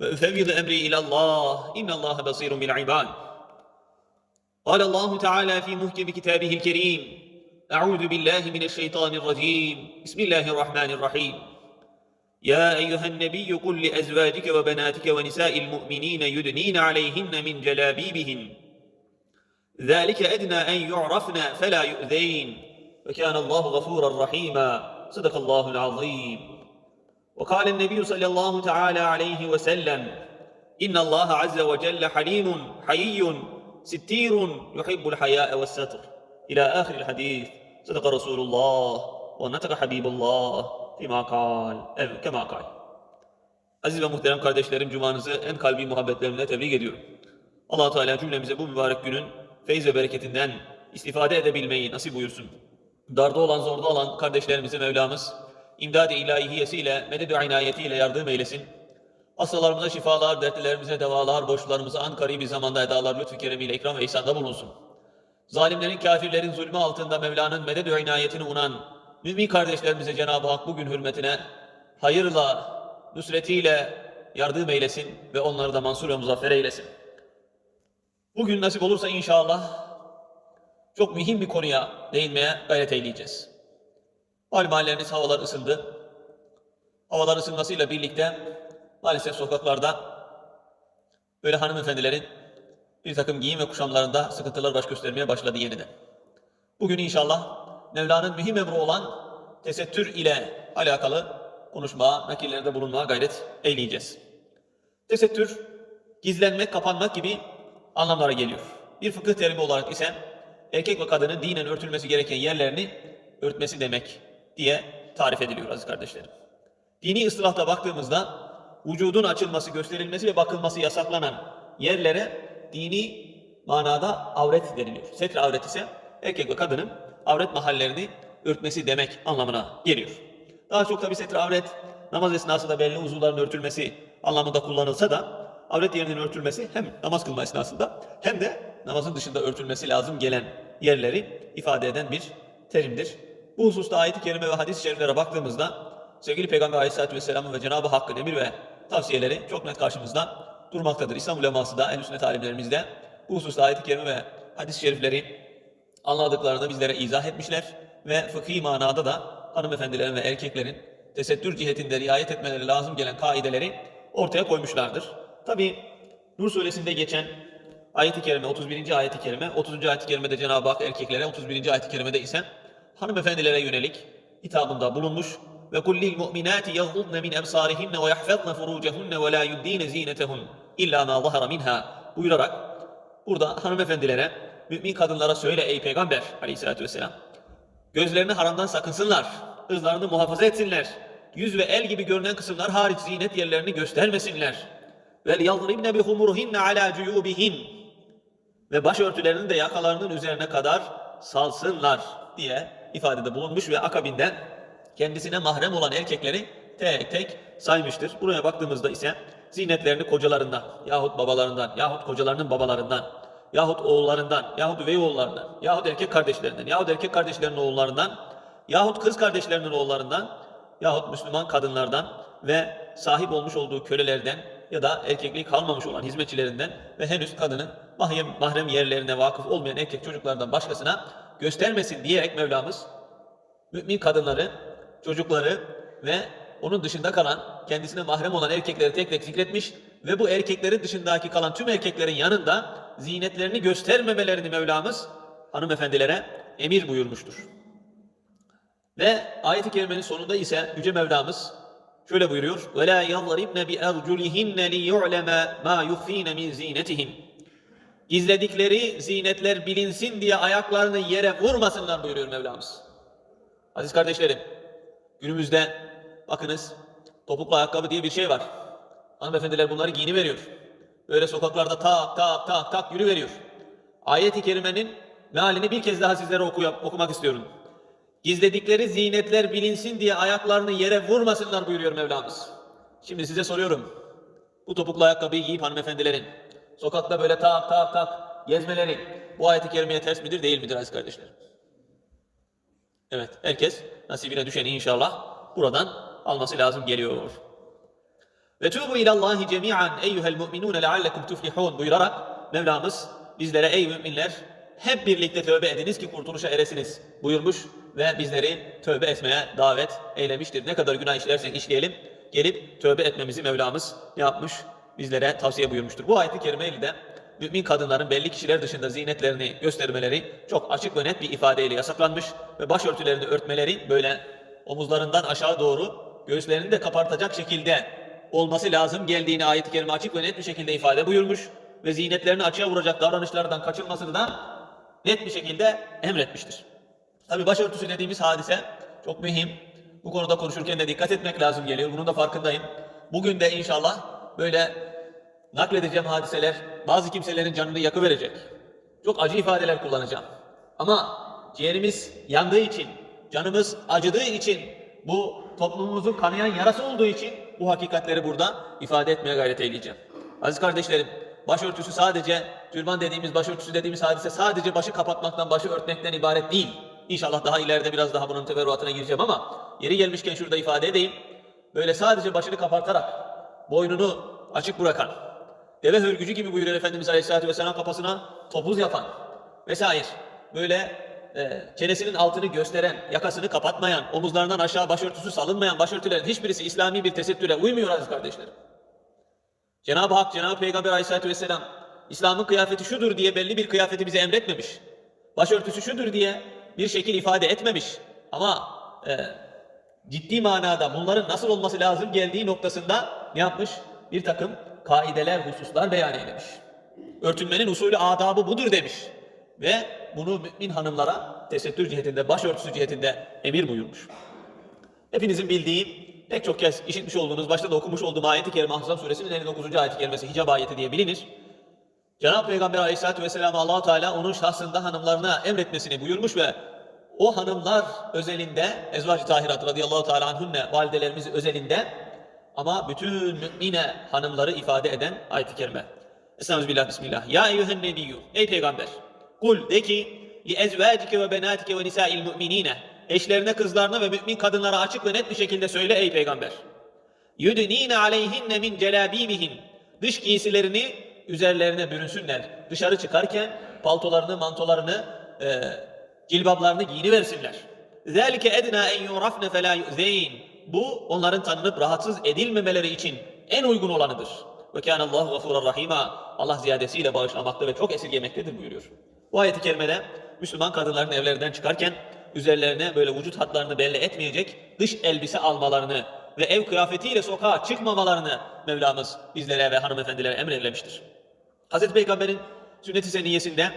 وأفوض أمري إلى الله. إن الله بصير بالعباد. قال الله تعالى في محكم كتابه الكريم أعوذ بالله من الشيطان الرجيم. بسم الله الرحمن الرحيم. يا أيها النبي قل لأزواجك وبناتك ونساء المؤمنين يدنين عليهن من جلابيبهن. ذلك أدنى أن يعرفن فلا يؤذين. وكان الله غفورا رحيما. صدق الله العظيم. وقال النبي صلى الله تعالى عليه وسلم إن الله عز وجل حليم حيي ستير يحب الحياء والستر إلى آخر الحديث صدق رسول الله ونطق حبيب الله فيما قال أو كما قال Aziz ve muhterem kardeşlerim cumanızı en kalbi muhabbetlerimle tebrik ediyorum. allah Teala cümlemize bu mübarek günün feyz ve bereketinden istifade edebilmeyi nasip buyursun. Darda olan zorda olan kardeşlerimizi Mevlamız imdad-ı ilahiyesiyle, meded-i inayetiyle yardım eylesin. Hastalarımıza şifalar, dertlilerimize devalar, borçlarımıza an bir zamanda edalar lütfü keremiyle ikram ve ihsanda bulunsun. Zalimlerin, kafirlerin zulmü altında Mevla'nın meded-i inayetini unan mümin kardeşlerimize Cenab-ı Hak bugün hürmetine hayırla, nusretiyle yardım eylesin ve onları da mansur ve muzaffer eylesin. Bugün nasip olursa inşallah çok mühim bir konuya değinmeye gayret eyleyeceğiz. Malum halleriniz havalar ısındı. Havalar ısınmasıyla birlikte maalesef sokaklarda böyle hanımefendilerin bir takım giyim ve kuşamlarında sıkıntılar baş göstermeye başladı yeniden. Bugün inşallah Mevla'nın mühim emri olan tesettür ile alakalı konuşmaya, nakillerde bulunmaya gayret eyleyeceğiz. Tesettür, gizlenmek, kapanmak gibi anlamlara geliyor. Bir fıkıh terimi olarak ise erkek ve kadının dinen örtülmesi gereken yerlerini örtmesi demek diye tarif ediliyor aziz kardeşlerim. Dini ıslahta baktığımızda vücudun açılması, gösterilmesi ve bakılması yasaklanan yerlere dini manada avret deniliyor. Setre avret ise erkek ve kadının avret mahallerini örtmesi demek anlamına geliyor. Daha çok tabi setre avret namaz esnasında belli uzuvların örtülmesi anlamında kullanılsa da avret yerinin örtülmesi hem namaz kılma esnasında hem de namazın dışında örtülmesi lazım gelen yerleri ifade eden bir terimdir. Bu hususta ayet-i kerime ve hadis-i şeriflere baktığımızda sevgili Peygamber Aleyhisselatü Vesselam'ın ve Cenab-ı Hakk'ın emir ve tavsiyeleri çok net karşımızda durmaktadır. İslam uleması da, ehl sünnet alimlerimiz de bu hususta ayet-i kerime ve hadis-i şerifleri anladıklarını bizlere izah etmişler ve fıkhi manada da hanımefendilerin ve erkeklerin tesettür cihetinde riayet etmeleri lazım gelen kaideleri ortaya koymuşlardır. Tabi Nur suresinde geçen ayet-i kerime 31. ayet-i kerime 30. ayet-i kerimede Cenab-ı Hak erkeklere 31. ayet-i kerimede ise hanımefendilere yönelik hitabında bulunmuş ve kullil mu'minati yaghdudna min absarihinna ve yahfazna furucahunna ve la yuddina zinetahun illa ma zahara minha buyurarak burada hanımefendilere mümin kadınlara söyle ey peygamber aleyhissalatü vesselam gözlerini haramdan sakınsınlar ızlarını muhafaza etsinler yüz ve el gibi görünen kısımlar hariç zinet yerlerini göstermesinler. Ve yadribne bi humuruhinne ala cuyubihin ve başörtülerini de yakalarının üzerine kadar salsınlar diye ifadede bulunmuş ve akabinde kendisine mahrem olan erkekleri tek tek saymıştır. Buraya baktığımızda ise zinetlerini kocalarından yahut babalarından yahut kocalarının babalarından yahut oğullarından yahut üvey oğullarından yahut erkek kardeşlerinden yahut erkek kardeşlerinin oğullarından yahut kız kardeşlerinin oğullarından yahut Müslüman kadınlardan ve sahip olmuş olduğu kölelerden ya da erkekliği kalmamış olan hizmetçilerinden ve henüz kadının mahrem, mahrem yerlerine vakıf olmayan erkek çocuklardan başkasına göstermesin diyerek Mevlamız mümin kadınları, çocukları ve onun dışında kalan kendisine mahrem olan erkekleri tek tek zikretmiş ve bu erkeklerin dışındaki kalan tüm erkeklerin yanında zinetlerini göstermemelerini Mevlamız hanımefendilere emir buyurmuştur. Ve ayet-i kerimenin sonunda ise Yüce Mevlamız şöyle buyuruyor. وَلَا يَضْرِبْنَ بِأَرْجُلِهِنَّ لِيُعْلَمَ مَا يُخْف۪ينَ مِنْ زِينَتِهِمْ Gizledikleri zinetler bilinsin diye ayaklarını yere vurmasınlar buyuruyor Mevlamız. Aziz kardeşlerim, günümüzde bakınız topuklu ayakkabı diye bir şey var. Hanımefendiler bunları giyini veriyor. Böyle sokaklarda tak tak tak tak yürü veriyor. Ayet-i kerimenin mealini bir kez daha sizlere okuyup, okumak istiyorum. Gizledikleri zinetler bilinsin diye ayaklarını yere vurmasınlar buyuruyor Mevlamız. Şimdi size soruyorum. Bu topuklu ayakkabıyı giyip hanımefendilerin sokakta böyle tak tak tak gezmeleri bu ayet-i kerimeye ters midir değil midir aziz kardeşlerim? Evet, herkes nasibine düşeni inşallah buradan alması lazım geliyor. Ve tubu ilallahi cemi'an eyyuhel mu'minun leallekum tuflihun buyurarak Mevlamız bizlere ey müminler hep birlikte tövbe ediniz ki kurtuluşa eresiniz buyurmuş ve bizleri tövbe etmeye davet eylemiştir. Ne kadar günah işlersek işleyelim gelip tövbe etmemizi Mevlamız yapmış? Bizlere tavsiye buyurmuştur. Bu ayet-i kerimeyle de mümin kadınların belli kişiler dışında zinetlerini göstermeleri çok açık ve net bir ifadeyle yasaklanmış ve başörtülerini örtmeleri böyle omuzlarından aşağı doğru göğüslerini de kapartacak şekilde olması lazım geldiğini ayet-i kerime açık ve net bir şekilde ifade buyurmuş ve zinetlerini açığa vuracak davranışlardan kaçınmasını da net bir şekilde emretmiştir. Tabi başörtüsü dediğimiz hadise çok mühim. Bu konuda konuşurken de dikkat etmek lazım geliyor. Bunun da farkındayım. Bugün de inşallah böyle nakledeceğim hadiseler bazı kimselerin canını yakıverecek. Çok acı ifadeler kullanacağım. Ama ciğerimiz yandığı için, canımız acıdığı için, bu toplumumuzun kanayan yarası olduğu için bu hakikatleri burada ifade etmeye gayret edeceğim. Aziz kardeşlerim, başörtüsü sadece, türban dediğimiz, başörtüsü dediğimiz hadise sadece başı kapatmaktan, başı örtmekten ibaret değil. İnşallah daha ileride biraz daha bunun teferruatına gireceğim ama yeri gelmişken şurada ifade edeyim. Böyle sadece başını kapartarak, boynunu açık bırakan, deve hörgücü gibi buyuruyor Efendimiz Aleyhisselatü Vesselam kafasına topuz yapan vesaire. Böyle e, çenesinin altını gösteren, yakasını kapatmayan, omuzlarından aşağı başörtüsü salınmayan başörtülerin hiçbirisi İslami bir tesettüre uymuyor aziz kardeşlerim. Cenab-ı Hak, Cenab-ı Peygamber Aleyhisselatü Vesselam İslam'ın kıyafeti şudur diye belli bir kıyafeti bize emretmemiş. Başörtüsü şudur diye bir şekil ifade etmemiş. Ama e, ciddi manada bunların nasıl olması lazım geldiği noktasında ne yapmış? Bir takım kaideler, hususlar beyan eylemiş. Örtünmenin usulü adabı budur demiş. Ve bunu mümin hanımlara tesettür cihetinde, başörtüsü cihetinde emir buyurmuş. Hepinizin bildiği, pek çok kez işitmiş olduğunuz, başta da okumuş olduğum ayeti kerime Ahzab suresinin 59. ayeti kerimesi hicab ayeti diye bilinir. Cenab-ı Peygamber aleyhissalatü vesselam allah Teala onun şahsında hanımlarına emretmesini buyurmuş ve o hanımlar özelinde, Ezvac-ı Tahirat radıyallahu teala anhünne validelerimiz özelinde ama bütün mümine hanımları ifade eden ayet-i kerime. Estağfirullah, bismillah. Ya eyyühen nebiyyü, ey peygamber. Kul de ki, li ezvacike ve benatike ve nisa'il müminine. Eşlerine, kızlarına ve mümin kadınlara açık ve net bir şekilde söyle ey peygamber. Yudnine aleyhinne min celabibihin. Dış giysilerini üzerlerine bürünsünler. Dışarı çıkarken paltolarını, mantolarını, e, cilbablarını giyiniversinler. Zelike edna en yurafne fe la yu'zeyn. Bu onların tanınıp rahatsız edilmemeleri için en uygun olanıdır. Ve kâne Allahu gafûran rahîmâ. Allah ziyadesiyle bağışlamakta ve çok esirgemektedir buyuruyor. Bu ayeti kerimede Müslüman kadınların evlerinden çıkarken üzerlerine böyle vücut hatlarını belli etmeyecek dış elbise almalarını ve ev kıyafetiyle sokağa çıkmamalarını Mevlamız bizlere ve hanımefendilere emrelemiştir. Hazreti Peygamber'in sünnet-i seniyesinde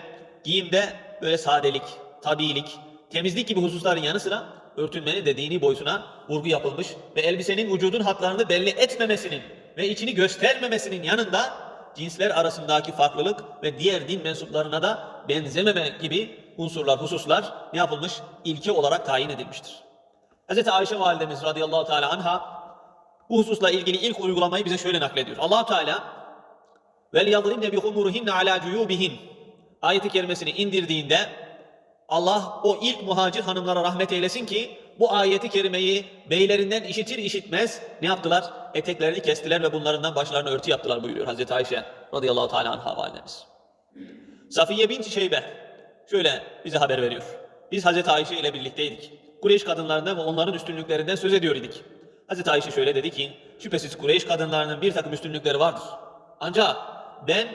giyimde böyle sadelik, tabiilik, temizlik gibi hususların yanı sıra örtünmenin de dini boyutuna vurgu yapılmış ve elbisenin vücudun hatlarını belli etmemesinin ve içini göstermemesinin yanında cinsler arasındaki farklılık ve diğer din mensuplarına da benzememe gibi unsurlar, hususlar ne yapılmış? İlke olarak tayin edilmiştir. Hz. Ayşe validemiz radıyallahu teala anha bu hususla ilgili ilk uygulamayı bize şöyle naklediyor. allah Teala vel yadribne bi humuruhinne ala cuyubihin ayeti kerimesini indirdiğinde Allah o ilk muhacir hanımlara rahmet eylesin ki bu ayeti kerimeyi beylerinden işitir işitmez ne yaptılar? Eteklerini kestiler ve bunlarından başlarına örtü yaptılar buyuruyor Hazreti Ayşe radıyallahu teala anha validemiz. Safiye binti Şeybe şöyle bize haber veriyor. Biz Hazreti Ayşe ile birlikteydik. Kureyş kadınlarından ve onların üstünlüklerinden söz ediyor idik. Hazreti Ayşe şöyle dedi ki, şüphesiz Kureyş kadınlarının bir takım üstünlükleri vardır. Ancak ben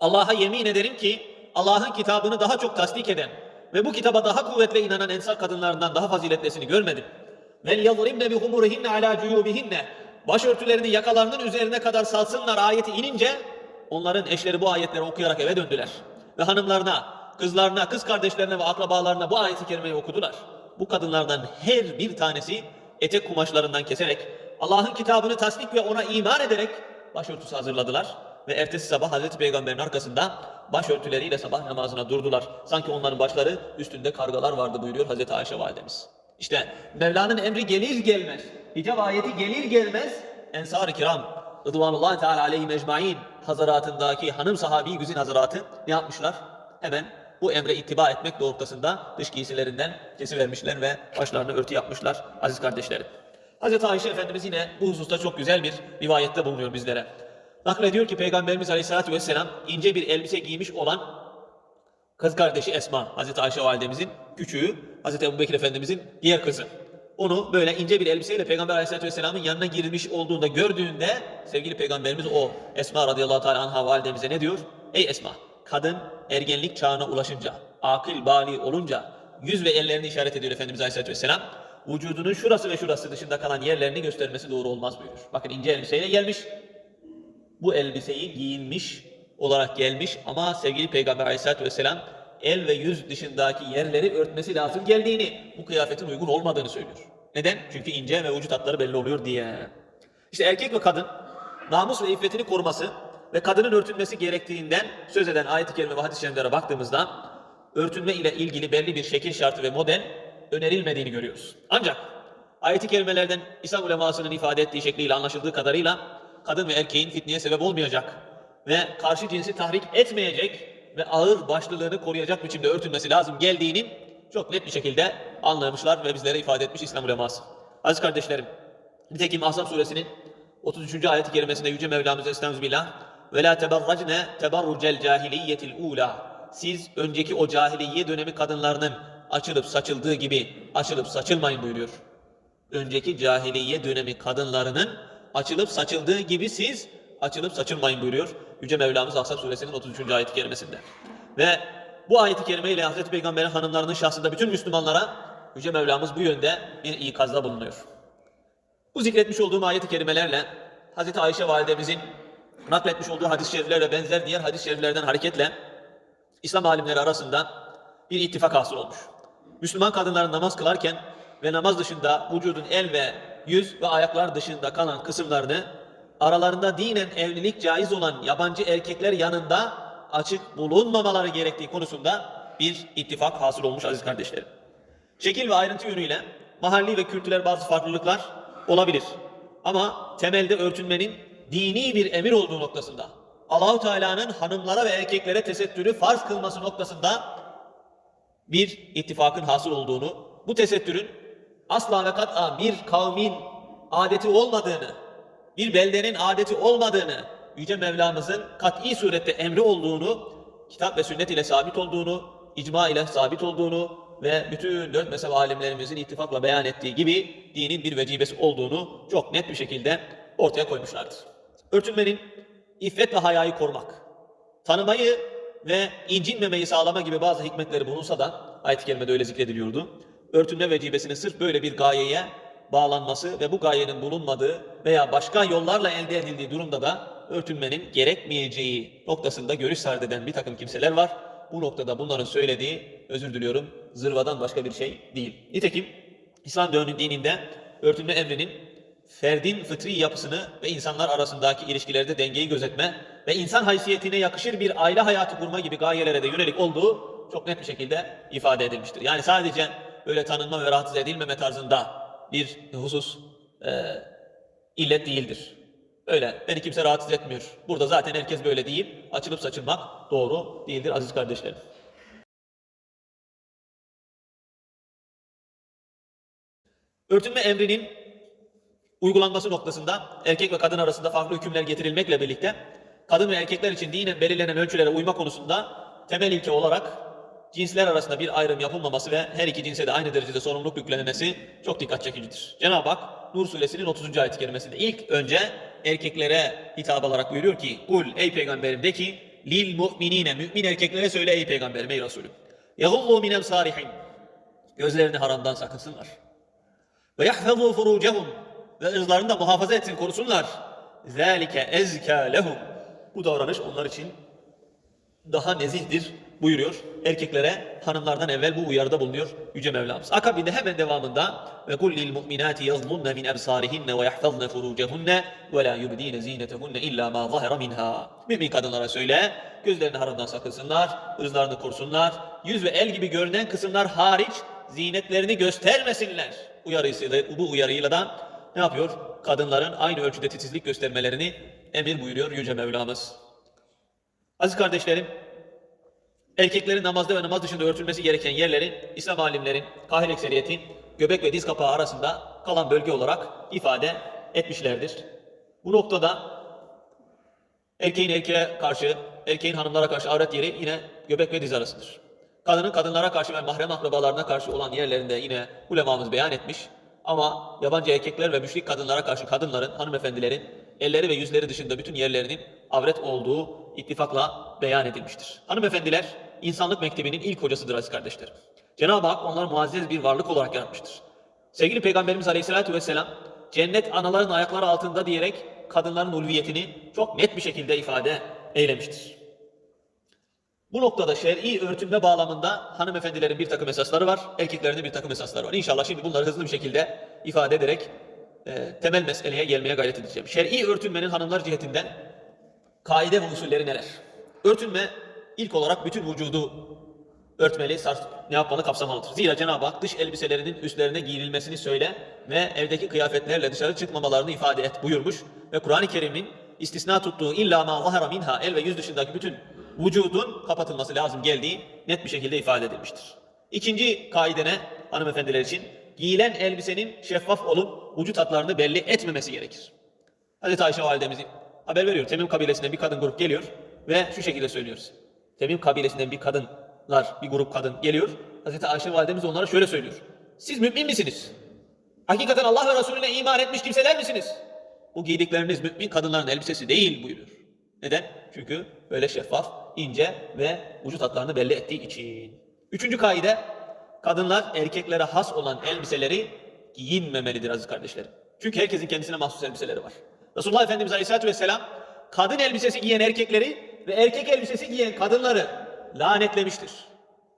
Allah'a yemin ederim ki Allah'ın kitabını daha çok tasdik eden ve bu kitaba daha kuvvetle inanan ensar kadınlarından daha faziletlesini görmedim. Vel yadribne bi humurihinne ala cuyubihinne. Başörtülerini yakalarının üzerine kadar salsınlar ayeti inince onların eşleri bu ayetleri okuyarak eve döndüler. Ve hanımlarına, kızlarına, kız kardeşlerine ve akrabalarına bu ayeti kerimeyi okudular. Bu kadınlardan her bir tanesi etek kumaşlarından keserek Allah'ın kitabını tasdik ve ona iman ederek başörtüsü hazırladılar ve ertesi sabah Hazreti Peygamber'in arkasında başörtüleriyle sabah namazına durdular. Sanki onların başları üstünde kargalar vardı buyuruyor Hazreti Ayşe validemiz. İşte Mevla'nın emri gelir gelmez, hicab ayeti gelir gelmez Ensar-ı Kiram Rıdvanullahi Teala aleyhi mecmain hazaratındaki hanım sahabi güzin hazaratı ne yapmışlar? Hemen bu emre ittiba etmek doğrultusunda dış giysilerinden kesivermişler ve başlarını örtü yapmışlar aziz kardeşlerim. Hazreti Ayşe Efendimiz yine bu hususta çok güzel bir rivayette bulunuyor bizlere. Naklediyor ki Peygamberimiz Aleyhisselatü Vesselam ince bir elbise giymiş olan kız kardeşi Esma, Hazreti Ayşe validemizin küçüğü, Hazreti Ebubekir Efendimizin diğer kızı. Onu böyle ince bir elbiseyle Peygamber Aleyhisselatü Vesselam'ın yanına girmiş olduğunda gördüğünde sevgili Peygamberimiz o Esma radıyallahu teala anha validemize ne diyor? Ey Esma, kadın ergenlik çağına ulaşınca, akıl bali olunca yüz ve ellerini işaret ediyor Efendimiz Aleyhisselatü Vesselam. Vücudunun şurası ve şurası dışında kalan yerlerini göstermesi doğru olmaz buyuruyor. Bakın ince elbiseyle gelmiş, bu elbiseyi giyinmiş olarak gelmiş ama sevgili Peygamber Aleyhisselatü Vesselam el ve yüz dışındaki yerleri örtmesi lazım geldiğini, bu kıyafetin uygun olmadığını söylüyor. Neden? Çünkü ince ve vücut hatları belli oluyor diye. İşte erkek ve kadın namus ve iffetini koruması ve kadının örtünmesi gerektiğinden söz eden ayet-i kerime ve hadis-i şeriflere baktığımızda örtünme ile ilgili belli bir şekil şartı ve model önerilmediğini görüyoruz. Ancak ayet-i kerimelerden İslam ulemasının ifade ettiği şekliyle anlaşıldığı kadarıyla kadın ve erkeğin fitneye sebep olmayacak ve karşı cinsi tahrik etmeyecek ve ağır başlılığını koruyacak biçimde örtülmesi lazım geldiğinin çok net bir şekilde anlamışlar ve bizlere ifade etmiş İslam uleması. Aziz kardeşlerim, nitekim Ahzab suresinin 33. ayet-i kerimesinde Yüce Mevlamız Estağfirullah ve la teberracne teberrucel cahiliyetil ula siz önceki o cahiliye dönemi kadınlarının açılıp saçıldığı gibi açılıp saçılmayın buyuruyor önceki cahiliye dönemi kadınlarının açılıp saçıldığı gibi siz açılıp saçılmayın buyuruyor. Yüce Mevlamız Ahzab suresinin 33. ayet-i kerimesinde. Ve bu ayet-i kerime ile Hazreti Peygamber'in hanımlarının şahsında bütün Müslümanlara Yüce Mevlamız bu yönde bir ikazda bulunuyor. Bu zikretmiş olduğum ayet-i kerimelerle Hazreti Ayşe validemizin nakletmiş olduğu hadis-i şeriflerle benzer diğer hadis-i şeriflerden hareketle İslam alimleri arasında bir ittifak hasıl olmuş. Müslüman kadınların namaz kılarken ve namaz dışında vücudun el ve yüz ve ayaklar dışında kalan kısımlarını aralarında dinen evlilik caiz olan yabancı erkekler yanında açık bulunmamaları gerektiği konusunda bir ittifak hasıl olmuş aziz kardeşlerim. Şekil ve ayrıntı yönüyle mahalli ve kültürel bazı farklılıklar olabilir. Ama temelde örtünmenin dini bir emir olduğu noktasında Allahu Teala'nın hanımlara ve erkeklere tesettürü farz kılması noktasında bir ittifakın hasıl olduğunu, bu tesettürün asla ve kat'a bir kavmin adeti olmadığını, bir beldenin adeti olmadığını, Yüce Mevlamızın kat'i surette emri olduğunu, kitap ve sünnet ile sabit olduğunu, icma ile sabit olduğunu ve bütün dört mezhep alimlerimizin ittifakla beyan ettiği gibi dinin bir vecibesi olduğunu çok net bir şekilde ortaya koymuşlardır. Örtünmenin iffet ve hayayı korumak, tanımayı ve incinmemeyi sağlama gibi bazı hikmetleri bulunsa da ayet-i kerimede öyle zikrediliyordu. Örtünme vecibesinin sırf böyle bir gayeye bağlanması ve bu gayenin bulunmadığı veya başka yollarla elde edildiği durumda da örtünmenin gerekmeyeceği noktasında görüş sarf eden bir takım kimseler var. Bu noktada bunların söylediği, özür diliyorum, zırvadan başka bir şey değil. Nitekim İslam dininde örtünme emrinin ferdin fıtri yapısını ve insanlar arasındaki ilişkilerde dengeyi gözetme ve insan haysiyetine yakışır bir aile hayatı kurma gibi gayelere de yönelik olduğu çok net bir şekilde ifade edilmiştir. Yani sadece böyle tanınma ve rahatsız edilmeme tarzında bir husus e, illet değildir. Öyle beni kimse rahatsız etmiyor. Burada zaten herkes böyle deyip açılıp saçılmak doğru değildir aziz kardeşlerim. Örtünme emrinin uygulanması noktasında erkek ve kadın arasında farklı hükümler getirilmekle birlikte kadın ve erkekler için dinen belirlenen ölçülere uyma konusunda temel ilke olarak cinsler arasında bir ayrım yapılmaması ve her iki cinse de aynı derecede sorumluluk yüklenmesi çok dikkat çekicidir. Cenab-ı Hak Nur suresinin 30. ayet-i kerimesinde ilk önce erkeklere hitap olarak buyuruyor ki Kul ey peygamberim de ki lil mu'minine mümin erkeklere söyle ey peygamberim ey Resulüm. Yahullu min emsarihin gözlerini haramdan sakınsınlar. Ve yahfazu furucehum ve ırzlarını da muhafaza etsin korusunlar. Zalike ezka lehum. Bu davranış onlar için daha nezihdir buyuruyor. Erkeklere hanımlardan evvel bu uyarıda bulunuyor Yüce Mevlamız. Akabinde hemen devamında ve kul lil mu'minati yazdunna min absarihinne ve yahfazna furucehunne ve la yubdine zinetehunne illa ma zahara minha. Mümin kadınlara söyle, gözlerini haramdan sakınsınlar, ızlarını kursunlar, yüz ve el gibi görünen kısımlar hariç zinetlerini göstermesinler. Uyarısıyla, bu uyarıyla da ne yapıyor? Kadınların aynı ölçüde titizlik göstermelerini emir buyuruyor Yüce Mevlamız. Aziz kardeşlerim, erkeklerin namazda ve namaz dışında örtülmesi gereken yerlerin İslam alimlerin kahir ekseriyeti göbek ve diz kapağı arasında kalan bölge olarak ifade etmişlerdir. Bu noktada erkeğin erkeğe karşı, erkeğin hanımlara karşı avret yeri yine göbek ve diz arasıdır. Kadının kadınlara karşı ve mahrem akrabalarına karşı olan yerlerinde yine ulemamız beyan etmiş. Ama yabancı erkekler ve müşrik kadınlara karşı kadınların, hanımefendilerin elleri ve yüzleri dışında bütün yerlerinin avret olduğu ittifakla beyan edilmiştir. Hanımefendiler insanlık mektebinin ilk hocasıdır aziz kardeşlerim. Cenab-ı Hak onları muazzez bir varlık olarak yaratmıştır. Sevgili Peygamberimiz Aleyhisselatü Vesselam cennet anaların ayakları altında diyerek kadınların ulviyetini çok net bir şekilde ifade eylemiştir. Bu noktada şer'i örtünme bağlamında hanımefendilerin bir takım esasları var, erkeklerin de bir takım esasları var. İnşallah şimdi bunları hızlı bir şekilde ifade ederek e, temel meseleye gelmeye gayret edeceğim. Şer'i örtünmenin hanımlar cihetinden kaide ve usulleri neler? Örtünme ilk olarak bütün vücudu örtmeli, sars ne yapmalı kapsamalıdır. Zira Cenab-ı Hak dış elbiselerinin üstlerine giyilmesini söyle ve evdeki kıyafetlerle dışarı çıkmamalarını ifade et buyurmuş. Ve Kur'an-ı Kerim'in istisna tuttuğu illa ma zahara minha el ve yüz dışındaki bütün vücudun kapatılması lazım geldiği net bir şekilde ifade edilmiştir. İkinci kaide ne hanımefendiler için? Giyilen elbisenin şeffaf olup vücut hatlarını belli etmemesi gerekir. Hazreti Ayşe validemizin haber veriyor. Temim kabilesinden bir kadın grup geliyor ve şu şekilde söylüyoruz. Temim kabilesinden bir kadınlar, bir grup kadın geliyor. Hazreti Ayşe validemiz onlara şöyle söylüyor. Siz mümin misiniz? Hakikaten Allah ve Resulüne iman etmiş kimseler misiniz? Bu giydikleriniz mümin kadınların elbisesi değil buyuruyor. Neden? Çünkü böyle şeffaf, ince ve vücut hatlarını belli ettiği için. Üçüncü kaide, kadınlar erkeklere has olan elbiseleri giyinmemelidir aziz kardeşlerim. Çünkü herkesin kendisine mahsus elbiseleri var. Resulullah Efendimiz Aleyhisselatü Vesselam kadın elbisesi giyen erkekleri ve erkek elbisesi giyen kadınları lanetlemiştir.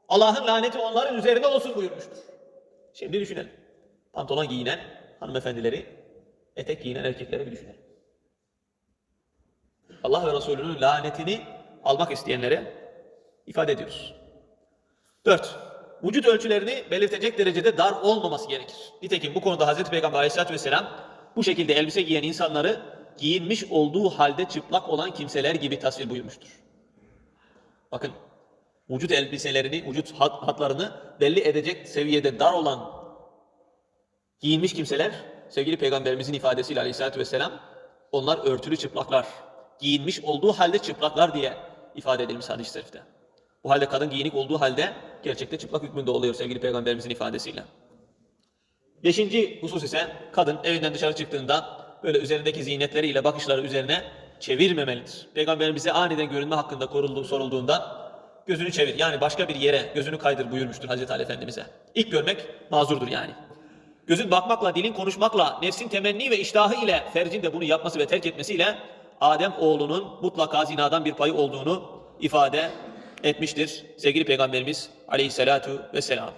Allah'ın laneti onların üzerine olsun buyurmuştur. Şimdi düşünelim. Pantolon giyinen hanımefendileri, etek giyinen erkekleri bir düşünelim. Allah ve Resulünün lanetini almak isteyenlere ifade ediyoruz. 4. Vücut ölçülerini belirtecek derecede dar olmaması gerekir. Nitekim bu konuda Hazreti Peygamber Aleyhisselatü Vesselam bu şekilde elbise giyen insanları giyinmiş olduğu halde çıplak olan kimseler gibi tasvir buyurmuştur. Bakın vücut elbiselerini, vücut hat- hatlarını belli edecek seviyede dar olan giyinmiş kimseler sevgili peygamberimizin ifadesiyle aleyhissalatü vesselam onlar örtülü çıplaklar. Giyinmiş olduğu halde çıplaklar diye ifade edilmiş hadis-i şerifte. Bu halde kadın giyinik olduğu halde gerçekte çıplak hükmünde oluyor sevgili peygamberimizin ifadesiyle. Beşinci husus ise kadın evinden dışarı çıktığında böyle üzerindeki ziynetleriyle bakışları üzerine çevirmemelidir. Peygamberimize aniden görünme hakkında korulduğu, sorulduğunda gözünü çevir. Yani başka bir yere gözünü kaydır buyurmuştur Hazreti Ali Efendimiz'e. İlk görmek mazurdur yani. Gözün bakmakla, dilin konuşmakla, nefsin temenni ve iştahı ile fercin de bunu yapması ve terk etmesiyle Adem oğlunun mutlaka zinadan bir payı olduğunu ifade etmiştir sevgili Peygamberimiz aleyhissalatu vesselam.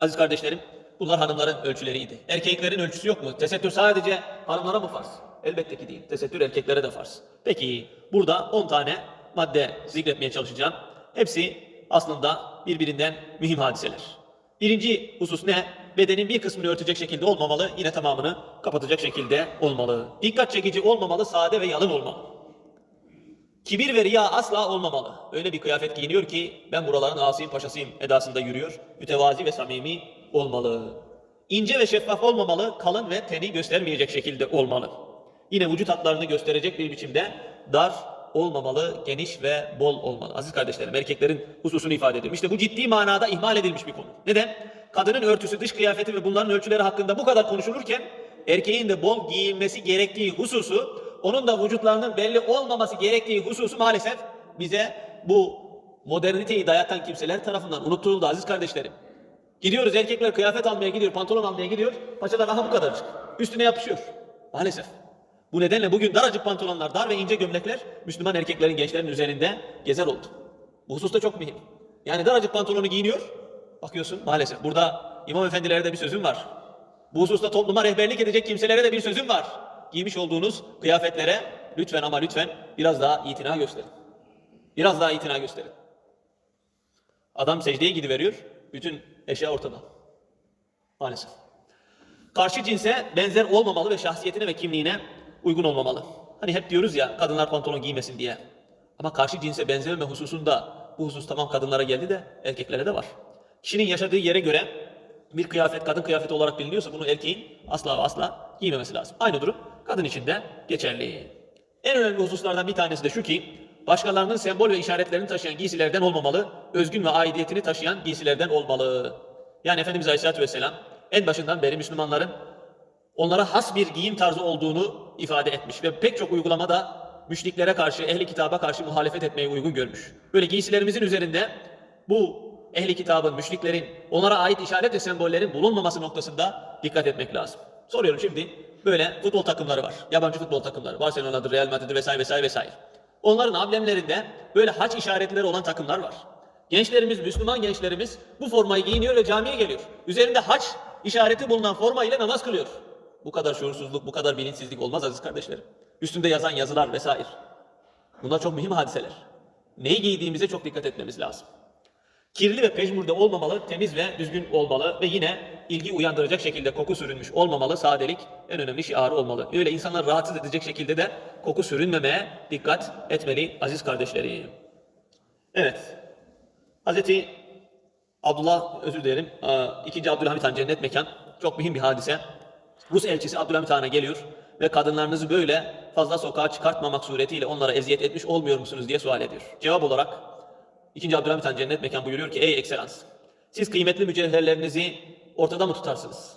Aziz kardeşlerim, bunlar hanımların ölçüleriydi. Erkeklerin ölçüsü yok mu? Tesettür sadece hanımlara mı farz? Elbette ki değil. Tesettür erkeklere de farz. Peki, burada 10 tane madde zikretmeye çalışacağım. Hepsi aslında birbirinden mühim hadiseler. Birinci husus ne? Bedenin bir kısmını örtecek şekilde olmamalı, yine tamamını kapatacak şekilde olmalı. Dikkat çekici olmamalı, sade ve yalın olmalı. Kibir ve riya asla olmamalı. Öyle bir kıyafet giyiniyor ki ben buraların asiyim paşasıyım edasında yürüyor. Mütevazi ve samimi olmalı. İnce ve şeffaf olmamalı, kalın ve teni göstermeyecek şekilde olmalı. Yine vücut hatlarını gösterecek bir biçimde dar olmamalı, geniş ve bol olmalı. Aziz kardeşlerim, erkeklerin hususunu ifade ediyorum. İşte bu ciddi manada ihmal edilmiş bir konu. Neden? Kadının örtüsü, dış kıyafeti ve bunların ölçüleri hakkında bu kadar konuşulurken erkeğin de bol giyinmesi gerektiği hususu, onun da vücutlarının belli olmaması gerektiği hususu maalesef bize bu moderniteyi dayatan kimseler tarafından unutturuldu aziz kardeşlerim. Gidiyoruz erkekler kıyafet almaya gidiyor, pantolon almaya gidiyor. Paçalar aha bu kadarcık. Üstüne yapışıyor. Maalesef. Bu nedenle bugün daracık pantolonlar, dar ve ince gömlekler Müslüman erkeklerin, gençlerin üzerinde gezer oldu. Bu hususta çok mühim. Yani daracık pantolonu giyiniyor. Bakıyorsun maalesef. Burada imam efendilere de bir sözüm var. Bu hususta topluma rehberlik edecek kimselere de bir sözüm var. Giymiş olduğunuz kıyafetlere lütfen ama lütfen biraz daha itina gösterin. Biraz daha itina gösterin. Adam secdeye gidiveriyor. Bütün eşya ortada. Maalesef. Karşı cinse benzer olmamalı ve şahsiyetine ve kimliğine uygun olmamalı. Hani hep diyoruz ya kadınlar pantolon giymesin diye. Ama karşı cinse benzememe hususunda bu husus tamam kadınlara geldi de erkeklere de var. Kişinin yaşadığı yere göre bir kıyafet kadın kıyafeti olarak biliniyorsa bunu erkeğin asla ve asla giymemesi lazım. Aynı durum kadın için de geçerli. En önemli hususlardan bir tanesi de şu ki başkalarının sembol ve işaretlerini taşıyan giysilerden olmamalı, özgün ve aidiyetini taşıyan giysilerden olmalı. Yani Efendimiz Aleyhisselatü Vesselam en başından beri Müslümanların onlara has bir giyim tarzı olduğunu ifade etmiş ve pek çok uygulamada müşriklere karşı, ehli kitaba karşı muhalefet etmeyi uygun görmüş. Böyle giysilerimizin üzerinde bu ehli kitabın, müşriklerin, onlara ait işaret ve sembollerin bulunmaması noktasında dikkat etmek lazım. Soruyorum şimdi, böyle futbol takımları var. Yabancı futbol takımları. Barcelona'dır, Real Madrid vesaire vesaire vesaire. Onların amblemlerinde böyle haç işaretleri olan takımlar var. Gençlerimiz, Müslüman gençlerimiz bu formayı giyiniyor ve camiye geliyor. Üzerinde haç işareti bulunan forma ile namaz kılıyor. Bu kadar şuursuzluk, bu kadar bilinçsizlik olmaz aziz kardeşlerim. Üstünde yazan yazılar vesaire. Bunlar çok mühim hadiseler. Neyi giydiğimize çok dikkat etmemiz lazım. Kirli ve pejmurde olmamalı, temiz ve düzgün olmalı ve yine ilgi uyandıracak şekilde koku sürünmüş olmamalı. Sadelik en önemli şiarı olmalı. Öyle insanlar rahatsız edecek şekilde de koku sürünmemeye dikkat etmeli aziz kardeşlerim. Evet. Hazreti Abdullah, özür dilerim, aa, ikinci Abdülhamit Han cennet mekan. Çok mühim bir hadise. Rus elçisi Abdülhamit Han'a geliyor ve kadınlarınızı böyle fazla sokağa çıkartmamak suretiyle onlara eziyet etmiş olmuyor musunuz diye sual ediyor. Cevap olarak İkinci Abdülhamit Han cennet mekan buyuruyor ki ey ekselans siz kıymetli mücevherlerinizi ortada mı tutarsınız?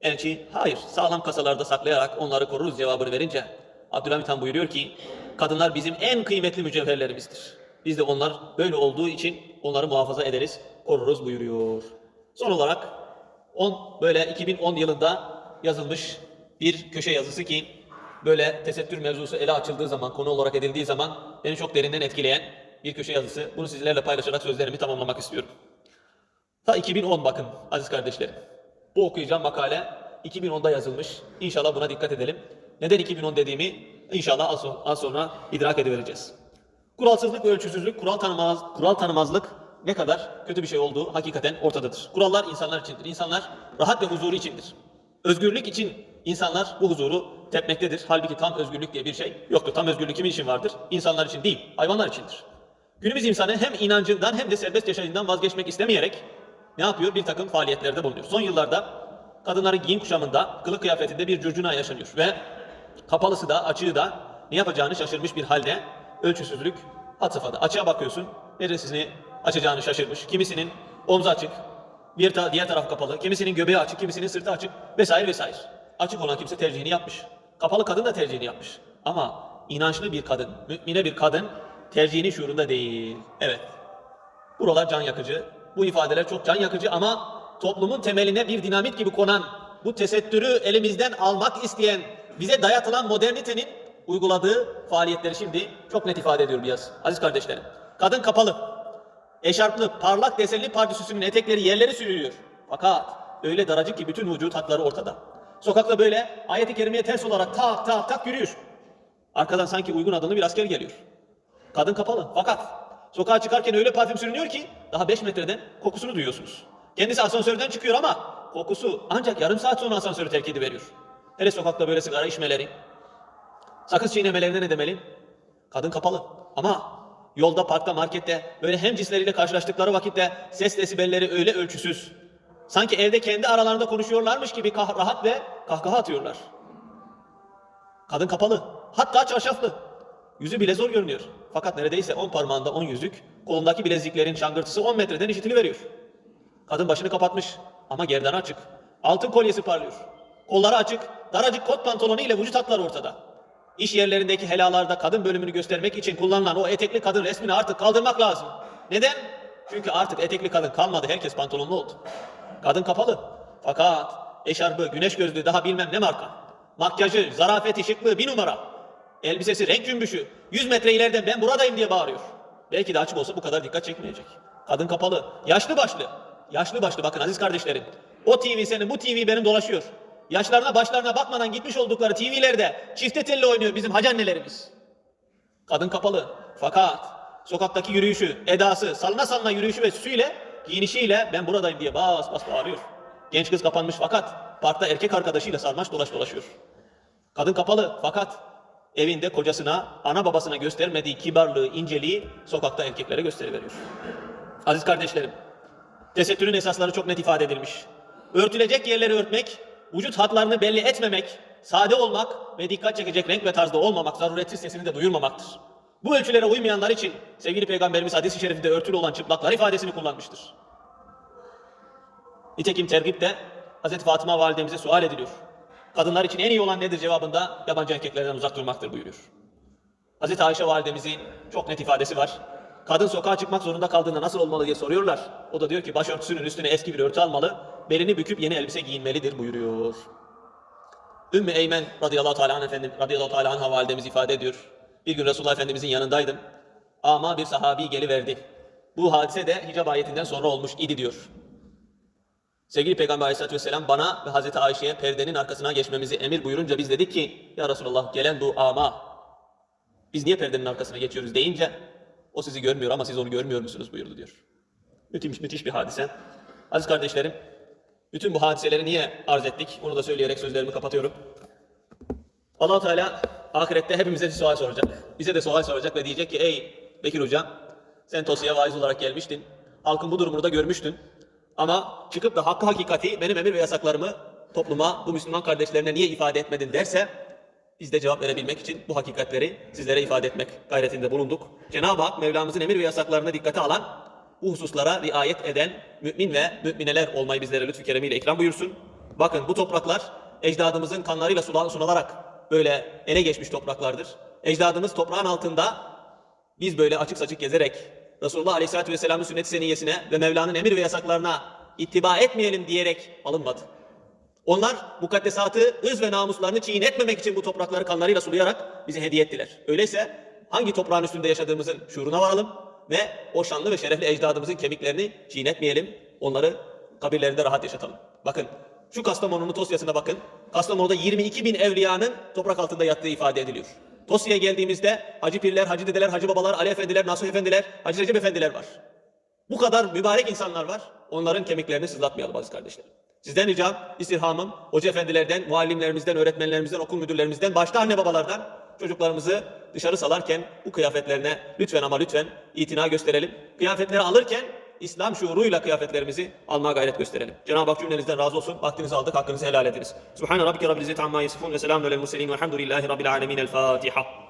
Elçi hayır sağlam kasalarda saklayarak onları koruruz cevabını verince Abdülhamit Han buyuruyor ki kadınlar bizim en kıymetli mücevherlerimizdir. Biz de onlar böyle olduğu için onları muhafaza ederiz, koruruz buyuruyor. Son olarak 10 böyle 2010 yılında yazılmış bir köşe yazısı ki böyle tesettür mevzusu ele açıldığı zaman, konu olarak edildiği zaman beni çok derinden etkileyen bir köşe yazısı. Bunu sizlerle paylaşarak sözlerimi tamamlamak istiyorum. Ta 2010 bakın aziz kardeşlerim. Bu okuyacağım makale 2010'da yazılmış. İnşallah buna dikkat edelim. Neden 2010 dediğimi inşallah az, so- az sonra idrak edivereceğiz. Kuralsızlık ve ölçüsüzlük, kural, tanımaz, kural tanımazlık ne kadar kötü bir şey olduğu hakikaten ortadadır. Kurallar insanlar içindir. İnsanlar rahat ve huzuru içindir. Özgürlük için insanlar bu huzuru tepmektedir. Halbuki tam özgürlük diye bir şey yoktur. Tam özgürlük kimin için vardır? İnsanlar için değil, hayvanlar içindir. Günümüz insanı hem inancından hem de serbest yaşayışından vazgeçmek istemeyerek ne yapıyor? Bir takım faaliyetlerde bulunuyor. Son yıllarda kadınların giyim kuşamında, kılık kıyafetinde bir curcuna yaşanıyor ve kapalısı da açığı da ne yapacağını şaşırmış bir halde ölçüsüzlük had safhada. Açığa bakıyorsun, neresini açacağını şaşırmış. Kimisinin omzu açık, bir ta- diğer taraf kapalı, kimisinin göbeği açık, kimisinin sırtı açık vesaire vesaire. Açık olan kimse tercihini yapmış. Kapalı kadın da tercihini yapmış. Ama inançlı bir kadın, mümine bir kadın tercihinin şuurunda değil. Evet. Buralar can yakıcı. Bu ifadeler çok can yakıcı ama toplumun temeline bir dinamit gibi konan, bu tesettürü elimizden almak isteyen, bize dayatılan modernitenin uyguladığı faaliyetleri şimdi çok net ifade ediyor biraz. Aziz kardeşlerim. Kadın kapalı, eşarplı, parlak desenli pardüsüsünün etekleri yerleri sürüyor. Fakat öyle daracık ki bütün vücut hatları ortada. Sokakta böyle ayet-i kerimeye ters olarak tak tak tak yürüyor. Arkadan sanki uygun adımlı bir asker geliyor. Kadın kapalı. Fakat sokağa çıkarken öyle parfüm sürünüyor ki daha 5 metreden kokusunu duyuyorsunuz. Kendisi asansörden çıkıyor ama kokusu ancak yarım saat sonra asansörü terk ediveriyor. Hele sokakta böyle sigara içmeleri, sakız çiğnemelerine ne demeli? Kadın kapalı. Ama yolda, parkta, markette böyle hem cisleriyle karşılaştıkları vakitte ses desibelleri öyle ölçüsüz. Sanki evde kendi aralarında konuşuyorlarmış gibi rahat ve kahkaha atıyorlar. Kadın kapalı. Hatta çarşaflı. Yüzü bile zor görünüyor. Fakat neredeyse 10 parmağında 10 yüzük, kolundaki bileziklerin şangırtısı 10 metreden işitiliveriyor. Kadın başını kapatmış ama gerdanı açık. Altın kolyesi parlıyor. Kolları açık, daracık kot pantolonu ile vücut hatları ortada. İş yerlerindeki helalarda kadın bölümünü göstermek için kullanılan o etekli kadın resmini artık kaldırmak lazım. Neden? Çünkü artık etekli kadın kalmadı, herkes pantolonlu oldu. Kadın kapalı. Fakat eşarbı, güneş gözlüğü daha bilmem ne marka. Makyajı, zarafeti, şıklığı bir numara. Elbisesi renk cümbüşü. 100 metre ileriden ben buradayım diye bağırıyor. Belki de açık olsa bu kadar dikkat çekmeyecek. Kadın kapalı. Yaşlı başlı. Yaşlı başlı bakın aziz kardeşlerim. O TV senin, bu TV benim dolaşıyor. Yaşlarına başlarına bakmadan gitmiş oldukları TV'lerde çifte telli oynuyor bizim hacı annelerimiz. Kadın kapalı. Fakat sokaktaki yürüyüşü, edası, salına salına yürüyüşü ve süsüyle, giyinişiyle ben buradayım diye bas bas bağırıyor. Genç kız kapanmış fakat parkta erkek arkadaşıyla sarmaş dolaş dolaşıyor. Kadın kapalı fakat evinde kocasına, ana babasına göstermediği kibarlığı, inceliği sokakta erkeklere gösteriveriyor. Aziz kardeşlerim, tesettürün esasları çok net ifade edilmiş. Örtülecek yerleri örtmek, vücut hatlarını belli etmemek, sade olmak ve dikkat çekecek renk ve tarzda olmamak, zaruretsiz sesini de duyurmamaktır. Bu ölçülere uymayanlar için sevgili Peygamberimiz hadis-i şerifinde örtülü olan çıplaklar ifadesini kullanmıştır. Nitekim tergipte Hz. Fatıma validemize sual ediliyor. Kadınlar için en iyi olan nedir cevabında yabancı erkeklerden uzak durmaktır buyuruyor. Hz. Ayşe validemizin çok net ifadesi var. Kadın sokağa çıkmak zorunda kaldığında nasıl olmalı diye soruyorlar. O da diyor ki başörtüsünün üstüne eski bir örtü almalı, belini büküp yeni elbise giyinmelidir buyuruyor. Ümmü Eymen radıyallahu teala efendim radıyallahu teala anha validemiz ifade ediyor. Bir gün Resulullah Efendimizin yanındaydım. Ama bir sahabi geliverdi. Bu hadise de hicab ayetinden sonra olmuş idi diyor. Sevgili Peygamber Aleyhisselatü Vesselam bana ve Hazreti Ayşe'ye perdenin arkasına geçmemizi emir buyurunca biz dedik ki Ya Resulallah gelen bu ama biz niye perdenin arkasına geçiyoruz deyince o sizi görmüyor ama siz onu görmüyor musunuz buyurdu diyor. Müthiş, müthiş bir hadise. Aziz kardeşlerim bütün bu hadiseleri niye arz ettik? Bunu da söyleyerek sözlerimi kapatıyorum. allah Teala ahirette hepimize bir sual soracak. Bize de sual soracak ve diyecek ki ey Bekir Hocam sen Tosya'ya vaiz olarak gelmiştin. Halkın bu durumunu da görmüştün. Ama çıkıp da hakkı hakikati benim emir ve yasaklarımı topluma, bu Müslüman kardeşlerine niye ifade etmedin derse biz de cevap verebilmek için bu hakikatleri sizlere ifade etmek gayretinde bulunduk. Cenab-ı Hak Mevlamızın emir ve yasaklarını dikkate alan, bu hususlara riayet eden mümin ve mümineler olmayı bizlere lütfü keremiyle ikram buyursun. Bakın bu topraklar ecdadımızın kanlarıyla sunularak böyle ele geçmiş topraklardır. Ecdadımız toprağın altında biz böyle açık saçık gezerek Resulullah Aleyhisselatü Vesselam'ın sünnet-i seniyyesine ve Mevla'nın emir ve yasaklarına ittiba etmeyelim diyerek alınmadı. Onlar mukaddesatı, ırz ve namuslarını çiğnetmemek için bu toprakları kanlarıyla sulayarak bize hediye ettiler. Öyleyse hangi toprağın üstünde yaşadığımızın şuuruna varalım ve o şanlı ve şerefli ecdadımızın kemiklerini çiğnetmeyelim. Onları kabirlerinde rahat yaşatalım. Bakın şu Kastamonu'nun Tosya'sına bakın. Kastamonu'da 22 bin evliyanın toprak altında yattığı ifade ediliyor. Tosya'ya geldiğimizde Hacı Pirler, Hacı Dedeler, Hacı Babalar, Ali Efendiler, Nasuh Efendiler, Hacı Recep Efendiler var. Bu kadar mübarek insanlar var. Onların kemiklerini sızlatmayalım aziz kardeşlerim. Sizden ricam, istirhamım, hoca efendilerden, muallimlerimizden, öğretmenlerimizden, okul müdürlerimizden, başta anne babalardan çocuklarımızı dışarı salarken bu kıyafetlerine lütfen ama lütfen itina gösterelim. Kıyafetleri alırken İslam şuuruyla kıyafetlerimizi almaya gayret gösterelim. Cenab-ı Hak cümlenizden razı olsun. Vaktinizi aldık, hakkınızı helal ediniz. Subhane rabbike rabbil izzeti amma yasifun ve selamun alel murselin velhamdülillahi rabbil alemin. El Fatiha.